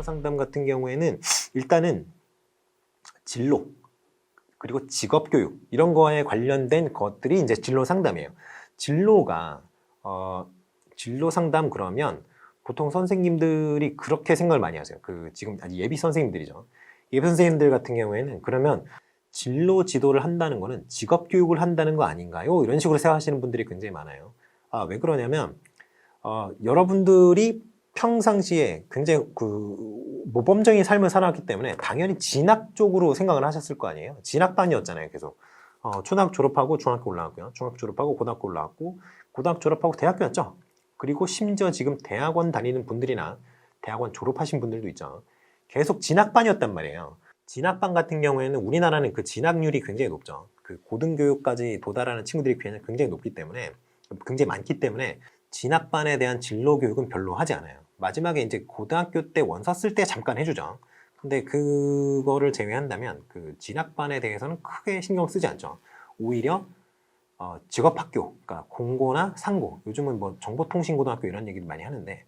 진로 상담 같은 경우에는 일단은 진로 그리고 직업 교육 이런 거에 관련된 것들이 이제 진로 상담이에요. 진로가 어 진로 상담 그러면 보통 선생님들이 그렇게 생각을 많이 하세요. 그 지금 예비 선생님들이죠. 예비 선생님들 같은 경우에는 그러면 진로 지도를 한다는 거는 직업 교육을 한다는 거 아닌가요? 이런 식으로 생각하시는 분들이 굉장히 많아요. 아, 왜 그러냐면 어, 여러분들이 평상시에 굉장히 그 모범적인 삶을 살아왔기 때문에 당연히 진학 쪽으로 생각을 하셨을 거 아니에요. 진학반이었잖아요, 계속. 어, 초등학교 졸업하고 중학교 올라왔고요. 중학교 졸업하고 고등학교 올라왔고 고등학교 졸업하고 대학교였죠. 그리고 심지어 지금 대학원 다니는 분들이나 대학원 졸업하신 분들도 있죠. 계속 진학반이었단 말이에요. 진학반 같은 경우에는 우리나라는 그 진학률이 굉장히 높죠. 그 고등교육까지 도달하는 친구들이 굉장히 높기 때문에 굉장히 많기 때문에 진학반에 대한 진로 교육은 별로 하지 않아요. 마지막에 이제 고등학교 때 원서 쓸 때 잠깐 해주죠. 근데 그거를 제외한다면 그 진학반에 대해서는 크게 신경 쓰지 않죠. 오히려 어, 직업학교, 그러니까 공고나 상고, 요즘은 뭐 정보통신고등학교 이런 얘기를 많이 하는데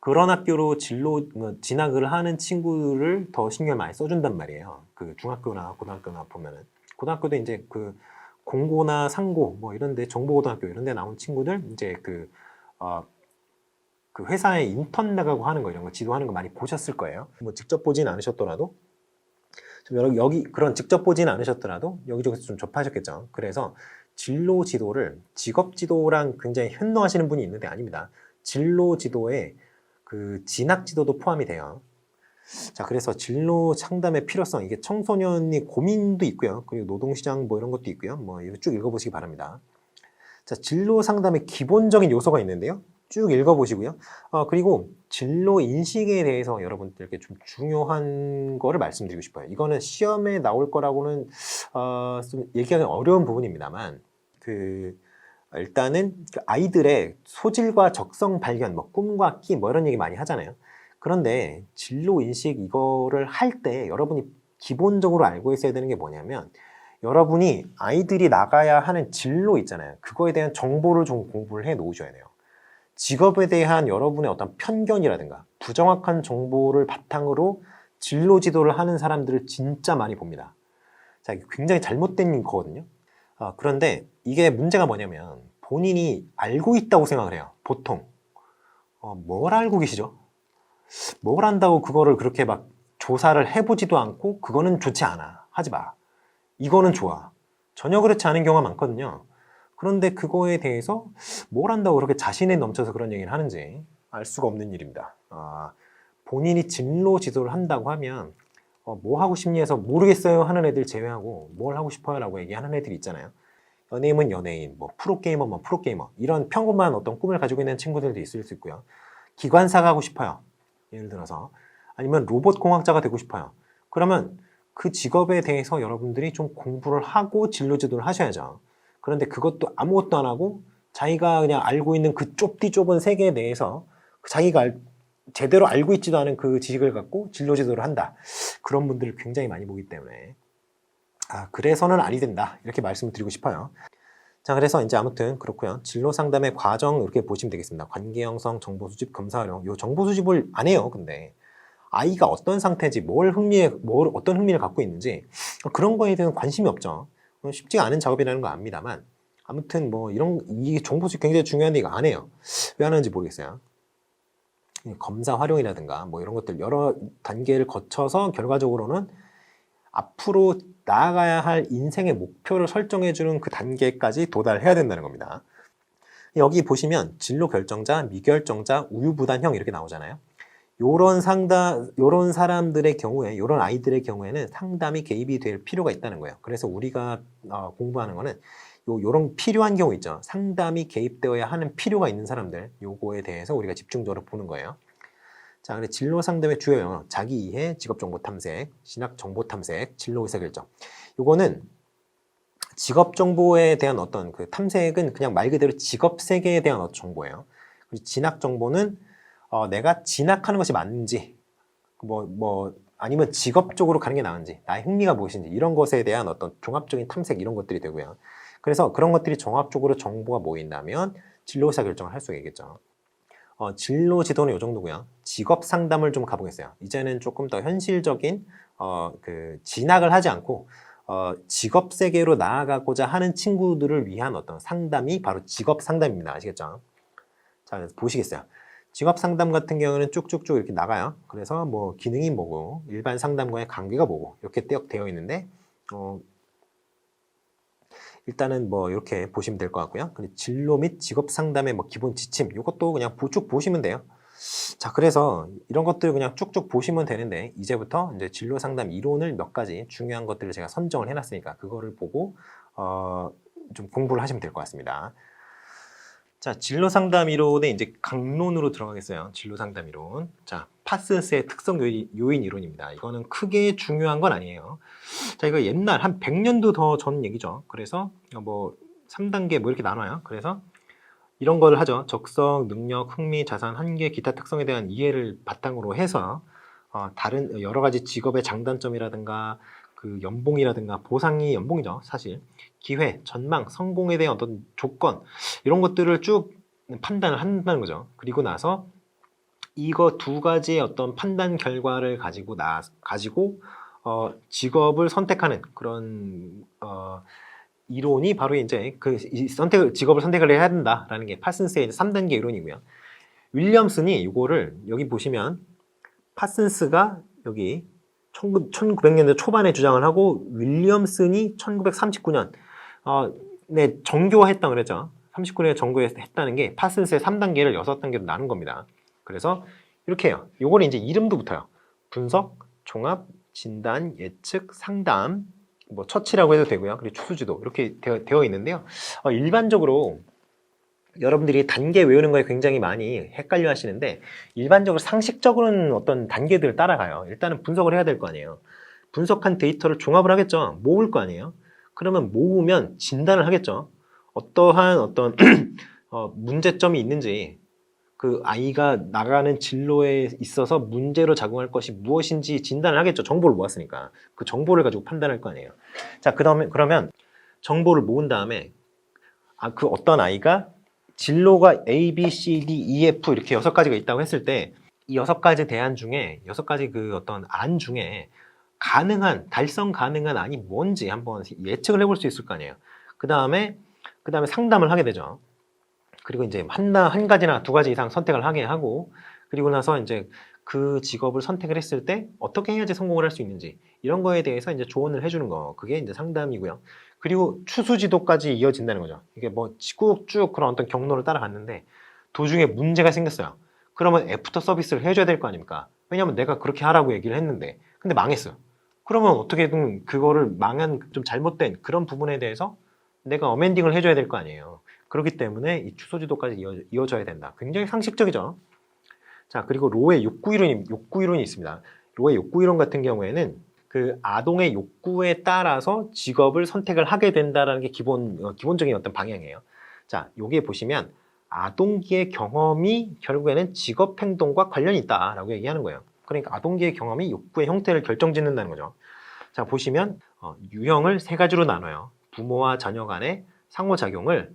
그런 학교로 진로 어, 진학을 하는 친구를 더 신경 많이 써준단 말이에요. 그 중학교나 고등학교나 보면은 고등학교도 이제 그 공고나 상고 뭐 이런데 정보고등학교 이런데 나온 친구들 이제 그 어, 그 회사에 인턴 나가고 하는 거 이런 거 지도하는 거 많이 보셨을 거예요. 뭐 직접 보진 않으셨더라도 좀 여러 여기 그런 직접 보진 않으셨더라도 여기저기서 좀 접하셨겠죠. 그래서 진로 지도를 직업 지도랑 굉장히 현노하시는 분이 있는데 아닙니다. 진로 지도에 그 진학 지도도 포함이 돼요. 자, 그래서 진로 상담의 필요성, 이게 청소년이 고민도 있고요. 그리고 노동시장 뭐 이런 것도 있고요. 뭐 이거 쭉 읽어보시기 바랍니다. 자, 진로 상담의 기본적인 요소가 있는데요. 쭉 읽어보시고요. 어, 그리고 진로 인식에 대해서 여러분들께 좀 중요한 거를 말씀드리고 싶어요. 이거는 시험에 나올 거라고는 어, 좀 얘기하기 어려운 부분입니다만, 그 일단은 그 아이들의 소질과 적성 발견, 뭐 꿈과 끼, 뭐 이런 얘기 많이 하잖아요. 그런데 진로 인식 이거를 할 때 여러분이 기본적으로 알고 있어야 되는 게 뭐냐면 여러분이 아이들이 나가야 하는 진로 있잖아요. 그거에 대한 정보를 좀 공부를 해 놓으셔야 돼요. 직업에 대한 여러분의 어떤 편견이라든가 부정확한 정보를 바탕으로 진로 지도를 하는 사람들을 진짜 많이 봅니다. 자, 이게 굉장히 잘못된 거거든요. 아, 그런데 이게 문제가 뭐냐면 본인이 알고 있다고 생각을 해요. 보통. 어, 뭘 알고 계시죠? 뭘 안다고 그거를 그렇게 막 조사를 해보지도 않고 그거는 좋지 않아. 하지 마. 이거는 좋아. 전혀 그렇지 않은 경우가 많거든요. 그런데 그거에 대해서 뭘 한다고 그렇게 자신에 넘쳐서 그런 얘기를 하는지 알 수가 없는 일입니다. 아, 본인이 진로 지도를 한다고 하면 어, 뭐 하고 싶니 해서 모르겠어요 하는 애들 제외하고 뭘 하고 싶어요 라고 얘기하는 애들이 있잖아요. 연예인은 연예인, 뭐 프로게이머, 뭐 프로게이머 이런 평범한 어떤 꿈을 가지고 있는 친구들도 있을 수 있고요. 기관사가 하고 싶어요. 예를 들어서 아니면 로봇 공학자가 되고 싶어요. 그러면 그 직업에 대해서 여러분들이 좀 공부를 하고 진로 지도를 하셔야죠. 그런데 그것도 아무것도 안 하고 자기가 그냥 알고 있는 그 좁디 좁은 세계에 대해서 자기가 알, 제대로 알고 있지도 않은 그 지식을 갖고 진로 지도를 한다. 그런 분들을 굉장히 많이 보기 때문에 아, 그래서는 아니 된다. 이렇게 말씀을 드리고 싶어요. 자, 그래서 이제 아무튼 그렇고요. 진로 상담의 과정 이렇게 보시면 되겠습니다. 관계 형성, 정보 수집, 검사 활용. 요 정보 수집을 안 해요. 근데 아이가 어떤 상태인지, 뭘 흥미에, 뭘 어떤 흥미를 갖고 있는지 그런 거에 대한 관심이 없죠. 쉽지가 않은 작업이라는 거 압니다만 아무튼 뭐 이런 이 정보 수집 굉장히 중요한데 이거 안 해요. 왜 안 하는지 모르겠어요. 검사 활용이라든가 뭐 이런 것들 여러 단계를 거쳐서 결과적으로는 앞으로 나아가야 할 인생의 목표를 설정해 주는 그 단계까지 도달해야 된다는 겁니다. 여기 보시면 진로 결정자, 미결정자, 우유부단형 이렇게 나오잖아요. 요런 상담, 요런 사람들의 경우에, 요런 아이들의 경우에는 상담이 개입이 될 필요가 있다는 거예요. 그래서 우리가 어, 공부하는 거는 요, 요런 필요한 경우 있죠. 상담이 개입되어야 하는 필요가 있는 사람들, 요거에 대해서 우리가 집중적으로 보는 거예요. 자, 근데 진로 상담의 주요 영역, 자기 이해, 직업 정보 탐색, 신학 정보 탐색, 진로 의사 결정. 요거는 직업 정보에 대한 어떤 그 탐색은 그냥 말 그대로 직업 세계에 대한 정보예요. 그리고 진학 정보는 어, 내가 진학하는 것이 맞는지, 뭐, 뭐, 아니면 직업 쪽으로 가는 게 나은지, 나의 흥미가 무엇인지, 이런 것에 대한 어떤 종합적인 탐색, 이런 것들이 되고요. 그래서 그런 것들이 종합적으로 정보가 모인다면 진로 의사 결정을 할 수가 있겠죠. 어, 진로 지도는 이 정도고요. 직업 상담을 좀 가보겠어요. 이제는 조금 더 현실적인 어, 그 진학을 하지 않고 어, 직업 세계로 나아가고자 하는 친구들을 위한 어떤 상담이 바로 직업 상담입니다. 아시겠죠? 자, 보시겠어요. 직업 상담 같은 경우는 쭉쭉쭉 이렇게 나가요. 그래서 뭐 기능이 뭐고 일반 상담과의 관계가 뭐고 이렇게 떼어 되어 있는데 어, 일단은 뭐 이렇게 보시면 될 것 같고요. 그리고 진로 및 직업 상담의 뭐 기본 지침 이것도 그냥 보- 쭉 보시면 돼요. 자, 그래서 이런 것들 그냥 쭉쭉 보시면 되는데 이제부터 이제 진로 상담 이론을 몇 가지 중요한 것들을 제가 선정을 해놨으니까 그거를 보고 어, 좀 공부를 하시면 될 것 같습니다. 자, 진로 상담 이론에 이제 강론으로 들어가겠어요. 진로 상담 이론. 자, 파슨스의 특성 요인, 요인 이론입니다. 이거는 크게 중요한 건 아니에요. 자, 이거 옛날 한 100년도 더 전 얘기죠. 그래서 뭐 3단계 뭐 이렇게 나눠요. 그래서 이런 걸 하죠. 적성, 능력, 흥미, 자산, 한계, 기타 특성에 대한 이해를 바탕으로 해서 어, 다른 여러 가지 직업의 장단점이라든가 그 연봉이라든가 보상이 연봉이죠. 사실 기회, 전망, 성공에 대한 어떤 조건 이런 것들을 쭉 판단을 한다는 거죠. 그리고 나서 이거 두 가지의 어떤 판단 결과를 가지고 나 가지고 어, 직업을 선택하는 그런 어, 이론이 바로 이제 그이 선택을 직업을 선택을 해야 된다라는 게 파슨스의 3단계 이론이고요. 윌리엄슨이 이거를 여기 보시면 파슨스가 여기 1900년대 초반에 주장을 하고 윌리엄슨이 1939년 어, 네, 정교화했다 그랬죠. 39년에 정교했다는 게 파슨스의 3단계를 6단계로 나눈 겁니다. 그래서 이렇게 해요. 요거는 이제 이름도 붙어요. 분석, 종합, 진단, 예측, 상담, 뭐 처치라고 해도 되고요. 그리고 추수지도 이렇게 되어, 되어 있는데요. 어, 일반적으로 여러분들이 단계 외우는 거에 굉장히 많이 헷갈려 하시는데 일반적으로 상식적으로는 어떤 단계들을 따라가요. 일단은 분석을 해야 될 거 아니에요. 분석한 데이터를 종합을 하겠죠. 모을 거 아니에요. 그러면 모으면 진단을 하겠죠. 어떠한 어떤 어, 문제점이 있는지 그 아이가 나가는 진로에 있어서 문제로 작용할 것이 무엇인지 진단을 하겠죠. 정보를 모았으니까. 그 정보를 가지고 판단할 거 아니에요. 자, 그다음에 그러면 정보를 모은 다음에 아, 그 어떤 아이가 진로가 A, B, C, D, E, F 이렇게 여섯 가지가 있다고 했을 때 이 여섯 가지 대안 중에 여섯 가지 그 어떤 안 중에 가능한 달성 가능한 안이 뭔지 한번 예측을 해볼 수 있을 거 아니에요. 그 다음에 그 다음에 상담을 하게 되죠. 그리고 이제 하나 한 가지나 두 가지 이상 선택을 하게 하고 그리고 나서 이제 그 직업을 선택을 했을 때 어떻게 해야지 성공을 할 수 있는지 이런 거에 대해서 이제 조언을 해주는 거 그게 이제 상담이고요. 그리고 추수지도까지 이어진다는 거죠. 이게 뭐 쭉쭉 그런 어떤 경로를 따라갔는데 도중에 문제가 생겼어요. 그러면 애프터 서비스를 해줘야 될 거 아닙니까? 왜냐하면 내가 그렇게 하라고 얘기를 했는데 근데 망했어요. 그러면 어떻게든 그거를 망한 좀 잘못된 그런 부분에 대해서 내가 어멘딩을 해줘야 될 거 아니에요. 그렇기 때문에 이 추소지도까지 이어, 이어져야 된다. 굉장히 상식적이죠. 자, 그리고 로의 욕구 이론이, 욕구 이론이 있습니다. 로의 욕구 이론 같은 경우에는 그 아동의 욕구에 따라서 직업을 선택을 하게 된다라는 게 기본, 어, 기본적인 어떤 방향이에요. 자, 여기에 보시면 아동기의 경험이 결국에는 직업 행동과 관련이 있다라고 얘기하는 거예요. 그러니까 아동기의 경험이 욕구의 형태를 결정짓는다는 거죠. 자, 보시면 어, 유형을 세 가지로 나눠요. 부모와 자녀 간의 상호작용을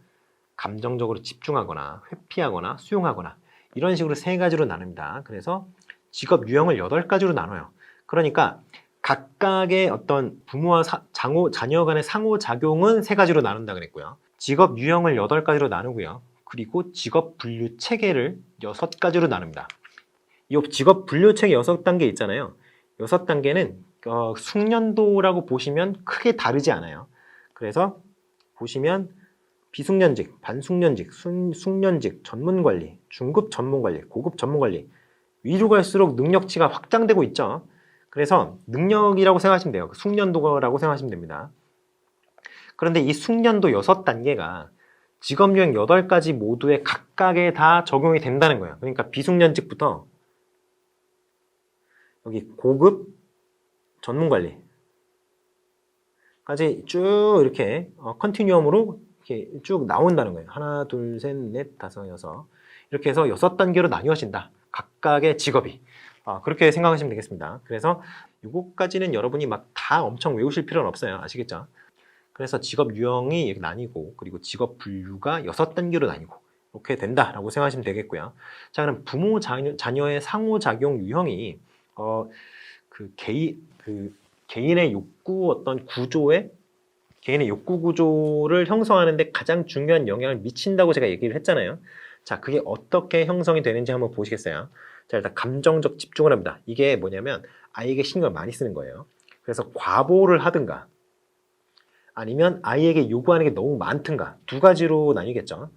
감정적으로 집중하거나 회피하거나 수용하거나 이런 식으로 세 가지로 나눕니다. 그래서 직업 유형을 여덟 가지로 나눠요. 그러니까 각각의 어떤 부모와 사- 장호, 자녀 간의 상호작용은 세 가지로 나눈다 그랬고요. 직업 유형을 여덟 가지로 나누고요. 그리고 직업 분류 체계를 여섯 가지로 나눕니다. 이 직업 분류 체계 여섯 단계 있잖아요. 여섯 단계는 어, 숙련도라고 보시면 크게 다르지 않아요. 그래서 보시면 비숙련직, 반숙련직, 숙- 숙련직, 전문관리, 중급 전문관리, 고급 전문관리 위로 갈수록 능력치가 확장되고 있죠. 그래서 능력이라고 생각하시면 돼요. 숙련도라고 생각하시면 됩니다. 그런데 이 숙련도 여섯 단계가 직업 유형 여덟 가지 모두에 각각에 다 적용이 된다는 거예요. 그러니까 비숙련직부터 여기 고급 전문관리 까지 쭉 이렇게 어, 컨티뉴엄으로 이렇게 쭉 나온다는 거예요. 하나, 둘, 셋, 넷, 다섯, 여섯 이렇게 해서 여섯 단계로 나뉘어진다. 각각의 직업이 아, 그렇게 생각하시면 되겠습니다. 그래서 이것까지는 여러분이 막 다 엄청 외우실 필요는 없어요. 아시겠죠? 그래서 직업 유형이 이렇게 나뉘고 그리고 직업 분류가 여섯 단계로 나뉘고 이렇게 된다라고 생각하시면 되겠고요. 자, 그럼 부모 자녀, 자녀의 상호작용 유형이 어, 그 개인 그 개인의 욕구 어떤 구조에 개인의 욕구 구조를 형성하는데 가장 중요한 영향을 미친다고 제가 얘기를 했잖아요. 자, 그게 어떻게 형성이 되는지 한번 보시겠어요? 자, 일단 감정적 집중을 합니다. 이게 뭐냐면 아이에게 신경을 많이 쓰는 거예요. 그래서 과보를 하든가 아니면 아이에게 요구하는 게 너무 많든가 두 가지로 나뉘겠죠.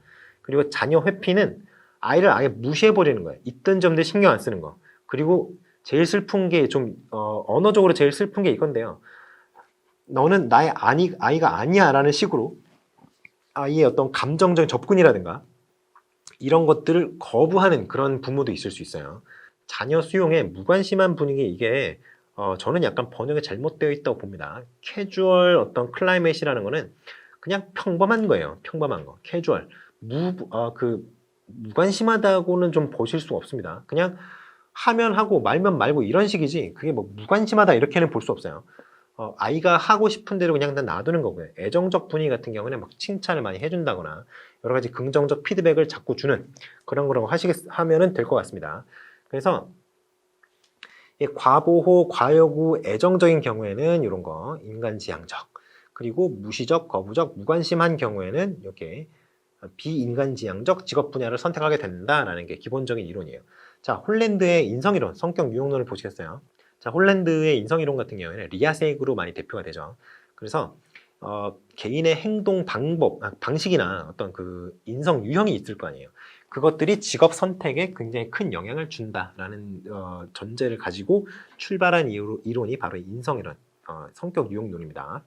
그리고 자녀 회피는 아이를 아예 무시해 버리는 거예요. 있던 점들 신경 안 쓰는 거. 그리고 제일 슬픈 게 좀 어, 언어적으로 제일 슬픈 게 이건데요. 너는 나의 아니, 아이가 아니야 라는 식으로 아이의 어떤 감정적인 접근이라든가 이런 것들을 거부하는 그런 부모도 있을 수 있어요. 자녀 수용에 무관심한 분위기 이게 어, 저는 약간 번역이 잘못되어 있다고 봅니다. 캐주얼 어떤 클라이met이라는 거는 그냥 평범한 거예요. 평범한 거. 캐주얼. 무, 어, 그, 무관심하다고는 좀 보실 수가 없습니다. 그냥 하면 하고 말면 말고 이런 식이지 그게 뭐 무관심하다 이렇게는 볼 수 없어요. 어, 아이가 하고 싶은 대로 그냥 다 놔두는 거고요. 애정적 분위기 같은 경우는 막 칭찬을 많이 해준다거나 여러 가지 긍정적 피드백을 자꾸 주는 그런 거라고 하시겠, 하면은 될 것 같습니다. 그래서 이 과보호, 과요구, 애정적인 경우에는 이런 거 인간지향적 그리고 무시적, 거부적, 무관심한 경우에는 이렇게 비인간지향적 직업 분야를 선택하게 된다라는 게 기본적인 이론이에요. 자, 홀랜드의 인성이론, 성격 유형론을 보시겠어요? 자, 홀랜드의 인성이론 같은 경우에는 리아색으로 많이 대표가 되죠. 그래서 어, 개인의 행동 방법, 아, 방식이나 어떤 그 인성 유형이 있을 거 아니에요. 그것들이 직업 선택에 굉장히 큰 영향을 준다라는 어, 전제를 가지고 출발한 이유, 이론이 바로 인성이론, 어, 성격 유형론입니다.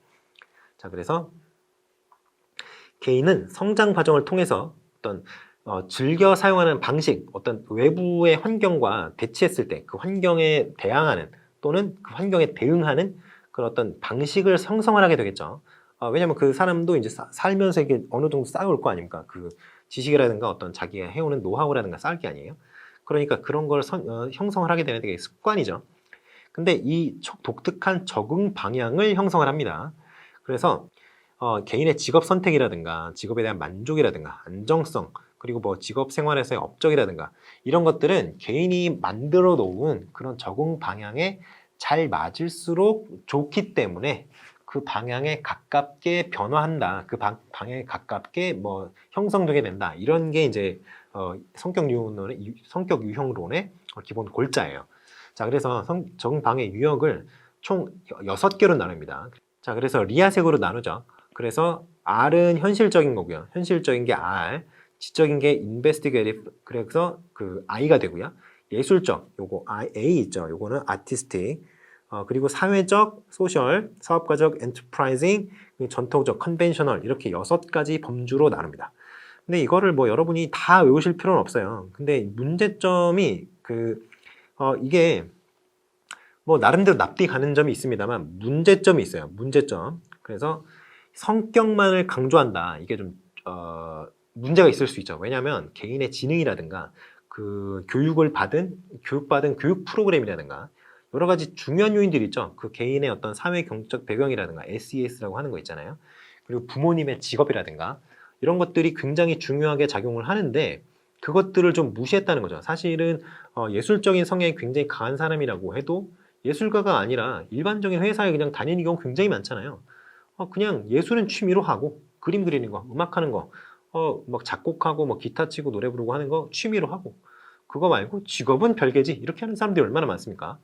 자, 그래서 개인은 성장 과정을 통해서 어떤 어, 즐겨 사용하는 방식, 어떤 외부의 환경과 대치했을 때 그 환경에 대항하는 또는 그 환경에 대응하는 그런 어떤 방식을 형성을 하게 되겠죠. 어, 왜냐하면 그 사람도 이제 사- 살면서 이게 어느 정도 쌓여올 거 아닙니까? 그 지식이라든가 어떤 자기가 해오는 노하우라든가 쌓을 게 아니에요. 그러니까 그런 걸 선- 어, 형성을 하게 되는 게 습관이죠. 근데 이 척- 독특한 적응 방향을 형성을 합니다. 그래서 어, 개인의 직업 선택이라든가 직업에 대한 만족이라든가 안정성 그리고 뭐 직업 생활에서의 업적이라든가 이런 것들은 개인이 만들어 놓은 그런 적응 방향에 잘 맞을수록 좋기 때문에 그 방향에 가깝게 변화한다. 그 방, 방향에 가깝게 뭐 형성되게 된다. 이런 게 이제 어, 성격 유형론의 유- 성격 유형론의 기본 골자예요. 자, 그래서 성, 적응 방해 유형을 총 여섯 개로 나눕니다. 자, 그래서 리아색으로 나누죠. 그래서 R은 현실적인 거고요. 현실적인 게 R, 지적인 게 investigative. 그래서 그 I가 되고요. 예술적, 요거 I, A 있죠. 요거는 artistic. 어, 그리고 사회적, 소셜, 사업가적, enterprising, 전통적, conventional 이렇게 여섯 가지 범주로 나눕니다. 근데 이거를 뭐 여러분이 다 외우실 필요는 없어요. 근데 문제점이 그 어, 이게 뭐 나름대로 납득이 가는 점이 있습니다만 문제점이 있어요. 문제점. 그래서 성격만을 강조한다. 이게 좀 어, 문제가 있을 수 있죠. 왜냐하면 개인의 지능이라든가 그 교육을 받은 교육받은 교육 프로그램이라든가 여러 가지 중요한 요인들이 있죠. 그 개인의 어떤 사회 경제적 배경이라든가 SES라고 하는 거 있잖아요. 그리고 부모님의 직업이라든가 이런 것들이 굉장히 중요하게 작용을 하는데 그것들을 좀 무시했다는 거죠. 사실은 어, 예술적인 성향이 굉장히 강한 사람이라고 해도 예술가가 아니라 일반적인 회사에 그냥 다니는 경우 굉장히 많잖아요. 어, 그냥 예술은 취미로 하고 그림 그리는 거, 음악 하는 거, 어, 막 작곡하고 뭐 기타 치고 노래 부르고 하는 거 취미로 하고 그거 말고 직업은 별개지 이렇게 하는 사람들이 얼마나 많습니까?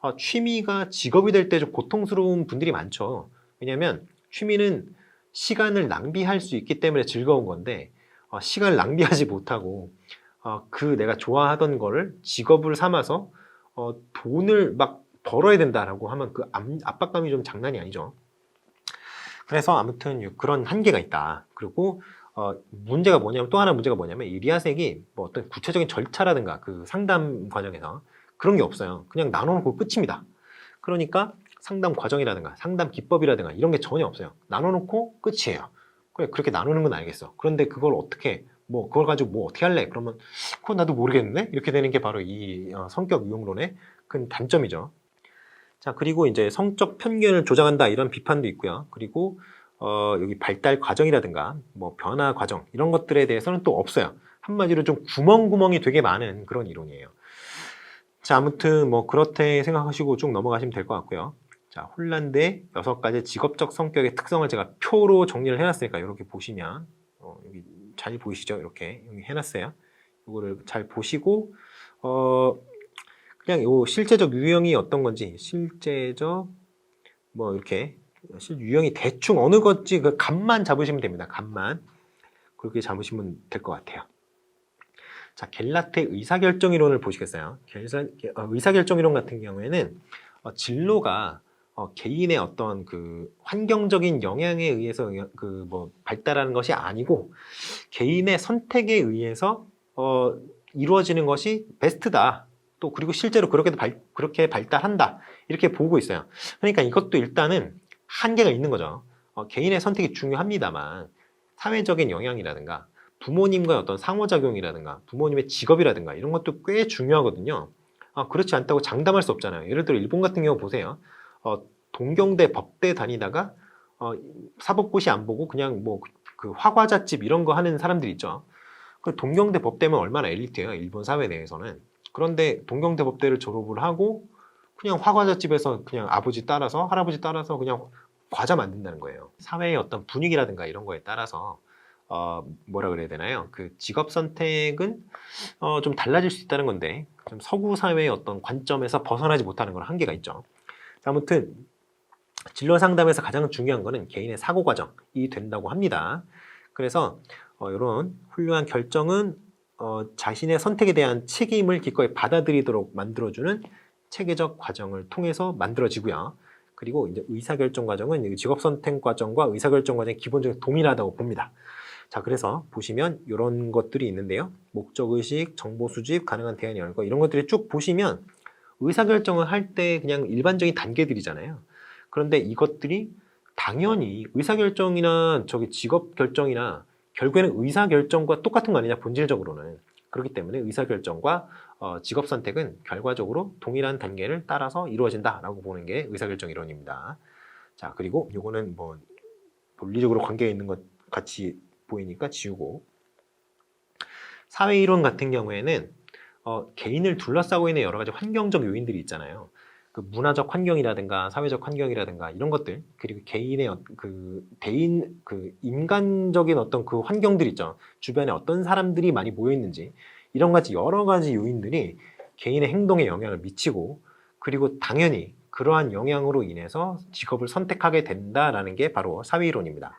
아, 취미가 직업이 될 때 좀 고통스러운 분들이 많죠. 왜냐하면 취미는 시간을 낭비할 수 있기 때문에 즐거운 건데 어, 시간을 낭비하지 못하고 어, 그 내가 좋아하던 거를 직업을 삼아서 어, 돈을 막 벌어야 된다라고 하면 그 압- 압박감이 좀 장난이 아니죠. 그래서 아무튼 요- 그런 한계가 있다. 그리고 어, 문제가 뭐냐면 또 하나 문제가 뭐냐면 이 리아색이 뭐 어떤 구체적인 절차라든가 그 상담 과정에서 그런 게 없어요. 그냥 나눠놓고 끝입니다. 그러니까 상담 과정이라든가 상담 기법이라든가 이런 게 전혀 없어요. 나눠놓고 끝이에요. 그래 그렇게 나누는 건 알겠어. 그런데 그걸 어떻게 뭐 그걸 가지고 뭐 어떻게 할래? 그러면 그건 나도 모르겠는데 이렇게 되는 게 바로 이 어, 성격 유형론의 큰 단점이죠. 자 그리고 이제 성적 편견을 조장한다 이런 비판도 있고요. 그리고 어, 여기 발달 과정이라든가 뭐 변화 과정 이런 것들에 대해서는 또 없어요. 한마디로 좀 구멍구멍이 되게 많은 그런 이론이에요. 자, 아무튼 뭐 그렇게 생각하시고 쭉 넘어가시면 될 것 같고요. 자, 홀란드의 여섯 가지 직업적 성격의 특성을 제가 표로 정리를 해놨으니까 이렇게 보시면 어, 여기 잘 보이시죠? 이렇게 여기 해놨어요. 이거를 잘 보시고 어 그냥 요 실제적 유형이 어떤 건지 실제적 뭐 이렇게 실 유형이 대충 어느 건지 그 감만 잡으시면 됩니다. 감만 그렇게 잡으시면 될 것 같아요. 자, 겔라트의 의사결정 이론을 보시겠어요? 겔사- 어, 의사결정 이론 같은 경우에는 어, 진로가 어, 개인의 어떤 그 환경적인 영향에 의해서 그 뭐 발달하는 것이 아니고 개인의 선택에 의해서 어, 이루어지는 것이 베스트다. 또 그리고 실제로 그렇게 발, 그렇게 발달한다. 이렇게 보고 있어요. 그러니까 이것도 일단은 한계가 있는 거죠. 어, 개인의 선택이 중요합니다만 사회적인 영향이라든가 부모님과의 어떤 상호작용이라든가 부모님의 직업이라든가 이런 것도 꽤 중요하거든요. 아, 그렇지 않다고 장담할 수 없잖아요. 예를 들어 일본 같은 경우 보세요. 어, 동경대 법대 다니다가 어, 사법고시 안 보고 그냥 뭐 그 화과자집 이런 거 하는 사람들 있죠. 그 동경대 법대면 얼마나 엘리트예요. 일본 사회 내에서는. 그런데 동경대 법대를 졸업을 하고 그냥 화과자집에서 그냥 아버지 따라서 할아버지 따라서 그냥 과자 만든다는 거예요. 사회의 어떤 분위기라든가 이런 거에 따라서 어, 뭐라 그래야 되나요? 그 직업 선택은 어, 좀 달라질 수 있다는 건데 좀 서구 사회의 어떤 관점에서 벗어나지 못하는 건 한계가 있죠. 자, 아무튼 진로 상담에서 가장 중요한 거는 개인의 사고 과정이 된다고 합니다. 그래서 어, 이런 훌륭한 결정은 어, 자신의 선택에 대한 책임을 기꺼이 받아들이도록 만들어주는 체계적 과정을 통해서 만들어지고요. 그리고 이제 의사결정 과정은 이 직업 선택 과정과 의사결정 과정이 기본적으로 동일하다고 봅니다. 자, 그래서 보시면 이런 것들이 있는데요. 목적 의식, 정보 수집, 가능한 대안 열거 이런 것들이 쭉 보시면 의사결정을 할 때 그냥 일반적인 단계들이잖아요. 그런데 이것들이 당연히 의사결정이나 저기 직업 결정이나 결국에는 의사결정과 똑같은 거 아니냐 본질적으로는 그렇기 때문에 의사결정과 어, 직업 선택은 결과적으로 동일한 단계를 따라서 이루어진다라고 보는 게 의사결정 이론입니다. 자 그리고 요거는 뭐 논리적으로 관계가 있는 것 같이 보이니까 지우고 사회 이론 같은 경우에는 어, 개인을 둘러싸고 있는 여러 가지 환경적 요인들이 있잖아요. 그 문화적 환경이라든가 사회적 환경이라든가 이런 것들 그리고 개인의 어- 그 대인 그 인간적인 어떤 그 환경들 있죠. 주변에 어떤 사람들이 많이 모여 있는지 이런 가지 여러 가지 요인들이 개인의 행동에 영향을 미치고 그리고 당연히 그러한 영향으로 인해서 직업을 선택하게 된다라는 게 바로 사회 이론입니다.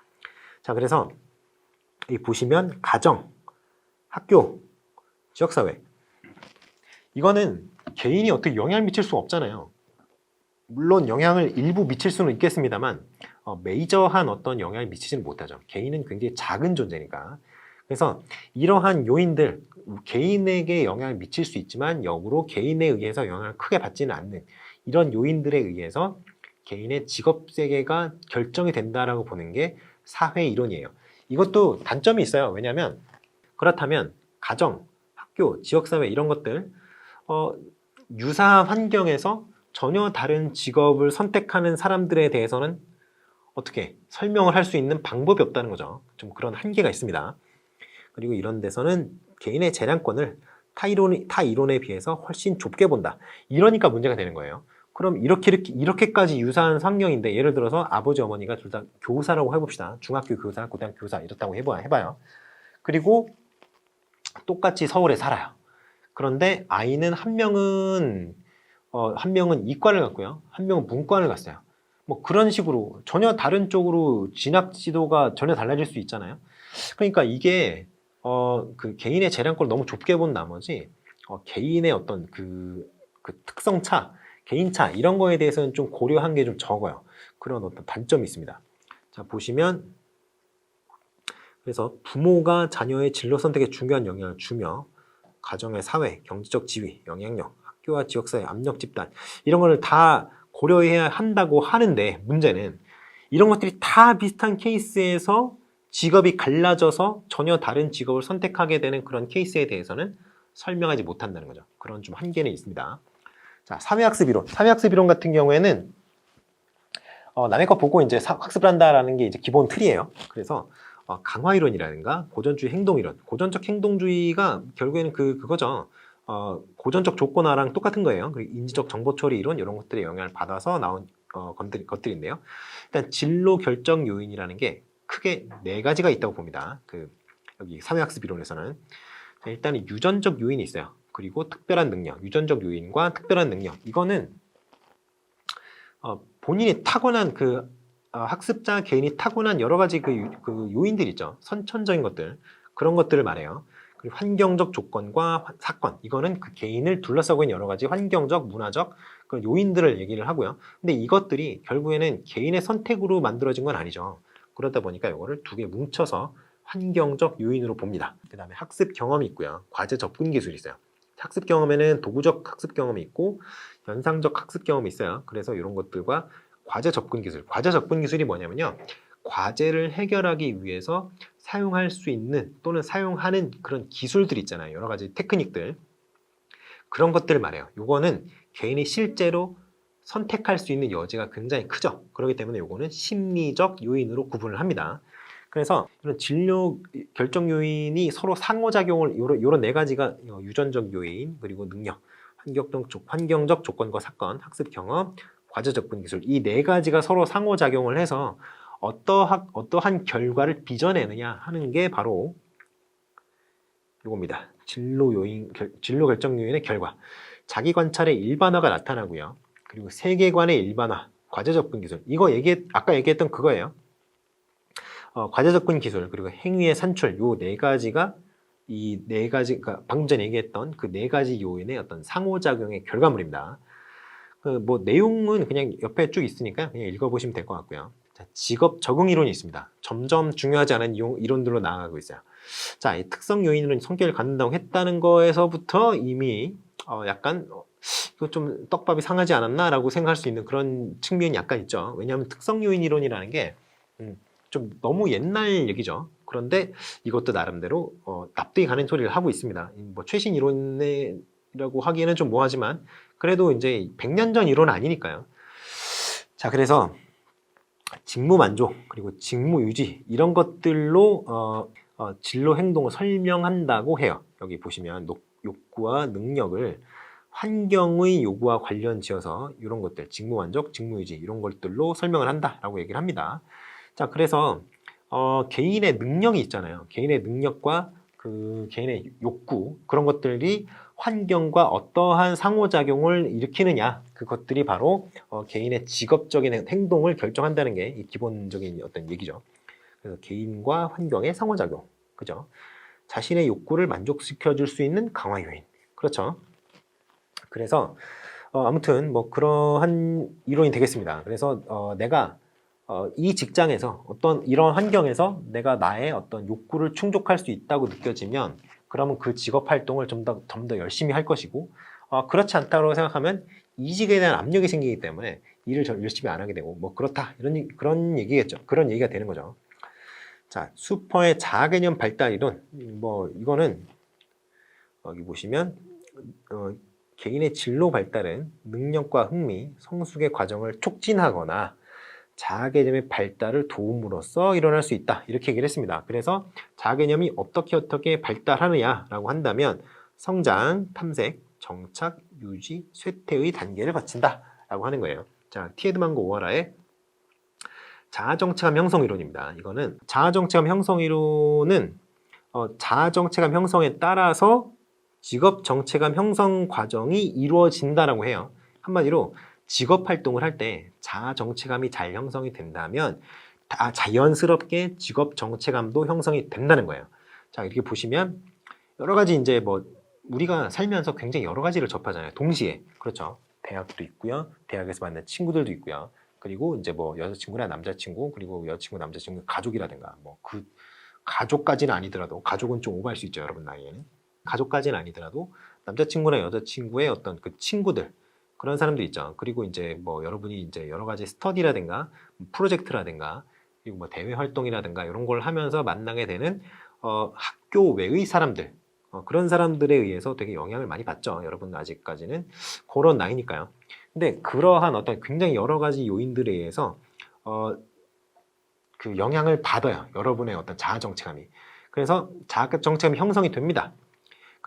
자, 그래서 이 보시면 가정, 학교, 지역사회 이거는 개인이 어떻게 영향을 미칠 수 없잖아요. 물론 영향을 일부 미칠 수는 있겠습니다만 어, 메이저한 어떤 영향을 미치지는 못하죠. 개인은 굉장히 작은 존재니까. 그래서 이러한 요인들 개인에게 영향을 미칠 수 있지만 역으로 개인에 의해서 영향을 크게 받지는 않는 이런 요인들에 의해서 개인의 직업 세계가 결정이 된다라고 보는 게 사회 이론이에요. 이것도 단점이 있어요. 왜냐하면 그렇다면 가정, 학교, 지역사회 이런 것들 어, 유사한 환경에서 전혀 다른 직업을 선택하는 사람들에 대해서는 어떻게 설명을 할 수 있는 방법이 없다는 거죠. 좀 그런 한계가 있습니다. 그리고 이런 데서는 개인의 재량권을 타, 이론, 타 이론에 비해서 훨씬 좁게 본다. 이러니까 문제가 되는 거예요. 그럼 이렇게, 이렇게, 이렇게까지 유사한 환경인데 예를 들어서 아버지 어머니가 둘 다 교사라고 해봅시다. 중학교 교사, 고등학교 교사 이렇다고 해봐, 해봐요. 그리고 똑같이 서울에 살아요. 그런데 아이는 한 명은 어, 한 명은 이과를 갔고요. 한 명은 문과를 갔어요. 뭐 그런 식으로 전혀 다른 쪽으로 진학 지도가 전혀 달라질 수 있잖아요. 그러니까 이게 어, 그 개인의 재량권을 너무 좁게 본 나머지 어, 개인의 어떤 그, 그 특성 차, 개인 차 이런 거에 대해서는 좀 고려한 게 좀 적어요. 그런 어떤 단점이 있습니다. 자 보시면 그래서 부모가 자녀의 진로 선택에 중요한 영향을 주며 가정의 사회, 경제적 지위, 영향력, 학교와 지역사회, 압력 집단 이런 거를 다 고려해야 한다고 하는데 문제는 이런 것들이 다 비슷한 케이스에서 직업이 갈라져서 전혀 다른 직업을 선택하게 되는 그런 케이스에 대해서는 설명하지 못한다는 거죠. 그런 좀 한계는 있습니다. 자, 사회학습 이론. 사회학습 이론 같은 경우에는 어, 남의 거 보고 이제 사- 학습을 한다라는 게 이제 기본 틀이에요. 그래서 어, 강화 이론이라든가 고전주의 행동 이론, 고전적 행동주의가 결국에는 그 그거죠. 어, 고전적 조건화랑 똑같은 거예요. 그리고 인지적 정보 처리 이론 이런 것들의 영향을 받아서 나온 어, 것들, 것들인데요. 일단 진로 결정 요인이라는 게 크게 네 가지가 있다고 봅니다. 그 여기 사회학습 이론에서는 자, 일단은 유전적 요인이 있어요. 그리고 특별한 능력, 유전적 요인과 특별한 능력 이거는 어, 본인이 타고난 그 어, 학습자 개인이 타고난 여러 가지 그, 유- 그 요인들 있죠. 선천적인 것들 그런 것들을 말해요. 그리고 환경적 조건과 화- 사건 이거는 그 개인을 둘러싸고 있는 여러 가지 환경적, 문화적 그런 요인들을 얘기를 하고요. 근데 이것들이 결국에는 개인의 선택으로 만들어진 건 아니죠. 그러다 보니까 이거를 두 개 뭉쳐서 환경적 요인으로 봅니다. 그 다음에 학습 경험이 있고요. 과제 접근 기술이 있어요. 학습 경험에는 도구적 학습 경험이 있고 연상적 학습 경험이 있어요. 그래서 이런 것들과 과제 접근 기술. 과제 접근 기술이 뭐냐면요. 과제를 해결하기 위해서 사용할 수 있는 또는 사용하는 그런 기술들 있잖아요. 여러 가지 테크닉들. 그런 것들을 말해요. 요거는 개인이 실제로 선택할 수 있는 여지가 굉장히 크죠. 그렇기 때문에 요거는 심리적 요인으로 구분을 합니다. 그래서 이런 진료 결정 요인이 서로 상호작용을 요런, 요런 네 가지가 어, 유전적 요인 그리고 능력, 환경적, 조- 환경적 조건과 사건, 학습 경험, 과제 접근 기술 이 네 가지가 서로 상호작용을 해서 어떠한 어떠한 결과를 빚어내느냐 하는 게 바로 이겁니다. 진로 요인 결- 진로 결정 요인의 결과. 자기 관찰의 일반화가 나타나고요. 그리고 세계관의 일반화, 과제 접근 기술. 이거 얘기 아까 얘기했던 그거예요. 어, 과제 접근 기술 그리고 행위의 산출 요 네 가지가 이 네 가지 그러니까 방금 전에 얘기했던 그 네 가지 요인의 어떤 상호작용의 결과물입니다. 그 뭐 내용은 그냥 옆에 쭉 있으니까 그냥 읽어보시면 될 것 같고요. 자, 직업 적응 이론이 있습니다. 점점 중요하지 않은 이론들로 나아가고 있어요. 자, 이 특성 요인으로 성격을 갖는다고 했다는 거에서부터 이미 어, 약간 어, 이거 좀 떡밥이 상하지 않았나라고 생각할 수 있는 그런 측면이 약간 있죠. 왜냐하면 특성 요인 이론이라는 게 음, 좀 너무 옛날 얘기죠. 그런데 이것도 나름대로 어, 납득이 가는 소리를 하고 있습니다. 이뭐 최신 이론이라고 하기에는 좀 뭐하지만 그래도 이제 100년 전 이론은 아니니까요. 자, 그래서 직무 만족 그리고 직무 유지 이런 것들로 어, 어, 진로 행동을 설명한다고 해요. 여기 보시면 녹- 욕구와 능력을 환경의 요구와 관련 지어서 이런 것들 직무 만족, 직무 유지 이런 것들로 설명을 한다라고 얘기를 합니다. 자, 그래서 어, 개인의 능력이 있잖아요. 개인의 능력과 그 개인의 욕구 그런 것들이 환경과 어떠한 상호작용을 일으키느냐 그것들이 바로 어, 개인의 직업적인 행- 행동을 결정한다는 게 이 기본적인 어떤 얘기죠. 그래서 개인과 환경의 상호작용, 그죠? 자신의 욕구를 만족시켜 줄 수 있는 강화 요인, 그렇죠? 그래서 어, 아무튼 뭐 그러한 이론이 되겠습니다. 그래서 어, 내가 어, 이 직장에서 어떤 이런 환경에서 내가 나의 어떤 욕구를 충족할 수 있다고 느껴지면 그러면 그 직업 활동을 좀 더 좀 더 열심히 할 것이고 어, 그렇지 않다고 생각하면 이직에 대한 압력이 생기기 때문에 일을 저- 열심히 안 하게 되고 뭐 그렇다 이런 그런 얘기겠죠. 그런 얘기가 되는 거죠. 자 슈퍼의 자아 개념 발달 이론 음, 뭐 이거는 여기 보시면 어, 개인의 진로 발달은 능력과 흥미, 성숙의 과정을 촉진하거나 자아 개념의 발달을 도움으로써 일어날 수 있다. 이렇게 얘기를 했습니다. 그래서 자아 개념이 어떻게 어떻게 발달하느냐라고 한다면 성장, 탐색, 정착, 유지, 쇠퇴의 단계를 거친다라고 하는 거예요. 자, 티에드만고 오하라의 자아 정체감 형성 이론입니다. 이거는 자아 정체감 형성 이론은 어, 자아 정체감 형성에 따라서 직업 정체감 형성 과정이 이루어진다라고 해요. 한마디로 직업 활동을 할 때 자아 정체감이 잘 형성이 된다면 다 자연스럽게 직업 정체감도 형성이 된다는 거예요. 자, 이렇게 보시면 여러 가지 이제 뭐 우리가 살면서 굉장히 여러 가지를 접하잖아요. 동시에. 그렇죠. 대학도 있고요. 대학에서 만난 친구들도 있고요. 그리고 이제 뭐 여자친구나 남자친구, 그리고 여자친구, 남자친구 가족이라든가 뭐 그 가족까지는 아니더라도 가족은 좀 오버할 수 있죠, 여러분 나이에는. 가족까지는 아니더라도 남자친구나 여자친구의 어떤 그 친구들 그런 사람도 있죠. 그리고 이제 뭐 여러분이 이제 여러 가지 스터디라든가 프로젝트라든가 그리고 뭐 대외 활동이라든가 이런 걸 하면서 만나게 되는 어, 학교 외의 사람들 어, 그런 사람들에 의해서 되게 영향을 많이 받죠. 여러분 아직까지는 그런 나이니까요. 근데 그러한 어떤 굉장히 여러 가지 요인들에 의해서 어, 그 영향을 받아요. 여러분의 어떤 자아 정체감이. 그래서 자아 정체감이 형성이 됩니다.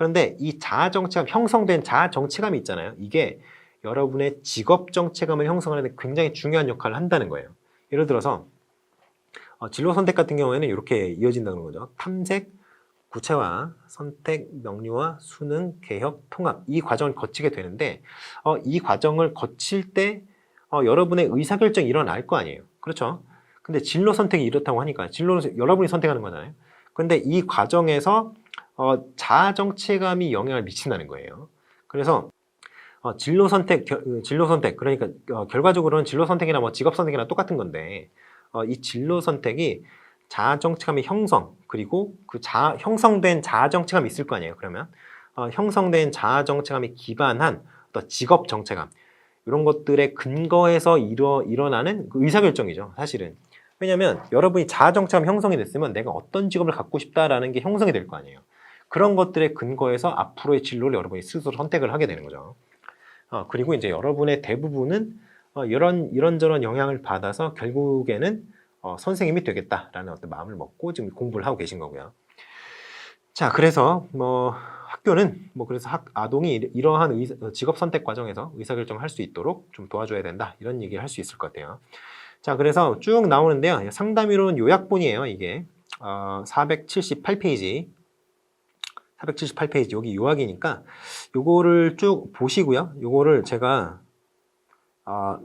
그런데 이 자아 정체감 형성된 자아 정체감이 있잖아요. 이게 여러분의 직업 정체감을 형성하는 데 굉장히 중요한 역할을 한다는 거예요. 예를 들어서 어, 진로 선택 같은 경우에는 이렇게 이어진다는 거죠. 탐색, 구체화, 선택, 명료화, 수능, 개혁, 통합 이 과정을 거치게 되는데 어, 이 과정을 거칠 때 어, 여러분의 의사결정이 일어날 거 아니에요. 그렇죠? 근데 진로 선택이 이렇다고 하니까 진로를 여러분이 선택하는 거잖아요. 근데 이 과정에서 어, 자아 정체감이 영향을 미친다는 거예요. 그래서 어, 진로 선택, 결- 그 진로 선택 그러니까 어, 결과적으로는 진로 선택이나 뭐 직업 선택이나 똑같은 건데 어, 이 진로 선택이 자아 정체감의 형성 그리고 그 자아, 형성된 자아 정체감이 있을 거 아니에요. 그러면 어, 형성된 자아 정체감에 기반한 어떤 직업 정체감 이런 것들의 근거에서 일어, 일어나는 그 의사결정이죠. 사실은 왜냐하면 여러분이 자아 정체감 형성이 됐으면 내가 어떤 직업을 갖고 싶다라는 게 형성이 될 거 아니에요. 그런 것들의 근거에서 앞으로의 진로를 여러분이 스스로 선택을 하게 되는 거죠. 어, 그리고 이제 여러분의 대부분은 어, 이런 이런저런 영향을 받아서 결국에는 어, 선생님이 되겠다라는 어떤 마음을 먹고 지금 공부를 하고 계신 거고요. 자, 그래서 뭐 학교는 뭐 그래서 학, 아동이 이러- 이러한 의, 직업 선택 과정에서 의사결정을 할수 있도록 좀 도와줘야 된다 이런 얘기를 할 수 있을 것 같아요. 자, 그래서 쭉 나오는데요. 상담이론 요약본이에요. 이게 어, 478페이지. 478페이지 여기 요약이니까 요거를 쭉 보시고요. 요거를 제가 아,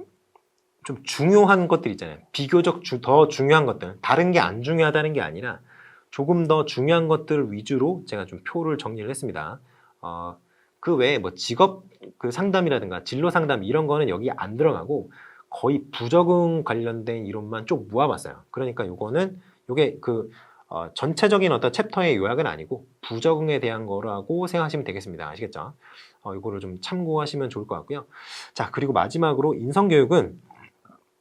좀 중요한 것들 있잖아요. 비교적 주- 더 중요한 것들. 다른 게 안 중요하다는 게 아니라 조금 더 중요한 것들 위주로 제가 좀 표를 정리를 했습니다. 어, 그 외에 뭐 직업 그 상담이라든가 진로 상담 이런 거는 여기 안 들어가고 거의 부적응 관련된 이론만 쭉 모아봤어요. 그러니까 요거는 요게 그 어, 전체적인 어떤 챕터의 요약은 아니고 부적응에 대한 거라고 생각하시면 되겠습니다. 아시겠죠? 어, 이거를 좀 참고하시면 좋을 것 같고요. 자, 그리고 마지막으로 인성교육은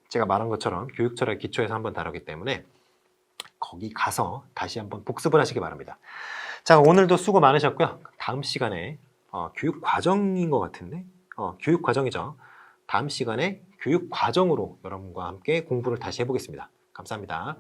제가 말한 것처럼 교육 철학 기초에서 한번 다루기 때문에 거기 가서 다시 한번 복습을 하시기 바랍니다. 자, 오늘도 수고 많으셨고요. 다음 시간에 어, 교육 과정인 것 같은데, 어, 교육 과정이죠. 다음 시간에 교육 과정으로 여러분과 함께 공부를 다시 해보겠습니다. 감사합니다.